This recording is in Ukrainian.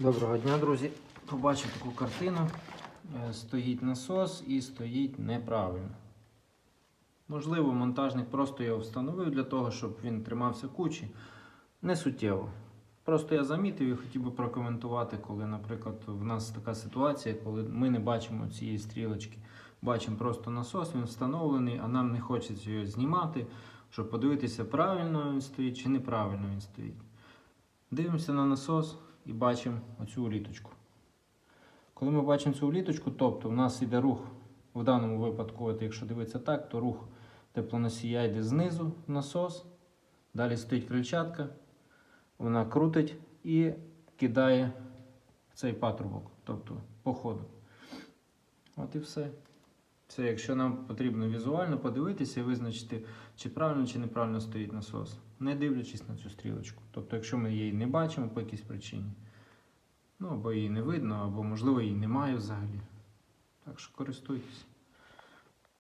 Доброго дня, друзі. Побачив таку картину. Е, Стоїть насос і стоїть неправильно. Можливо, монтажник просто його встановив для того, щоб він тримався кучі. Не суттєво. Просто я замітив і хотів би прокоментувати, коли, наприклад, в нас така ситуація, коли ми не бачимо цієї стрілочки. Бачимо просто насос, він встановлений, а нам не хочеться його знімати, щоб подивитися, правильно він стоїть чи неправильно він стоїть. Дивимося на насос і бачимо оцю уліточку. Коли ми бачимо цю уліточку, тобто в нас йде рух, в даному випадку, от якщо дивитися так, то рух теплоносія йде знизу в насос, далі стоїть крильчатка, вона крутить і кидає цей патрубок, тобто по ходу. От і все. Це якщо нам потрібно візуально подивитися і визначити, чи правильно чи неправильно стоїть насос, не дивлячись на цю стрілочку. Тобто, якщо ми її не бачимо по якійсь причині, ну або її не видно, або можливо її немає взагалі. Так що користуйтесь.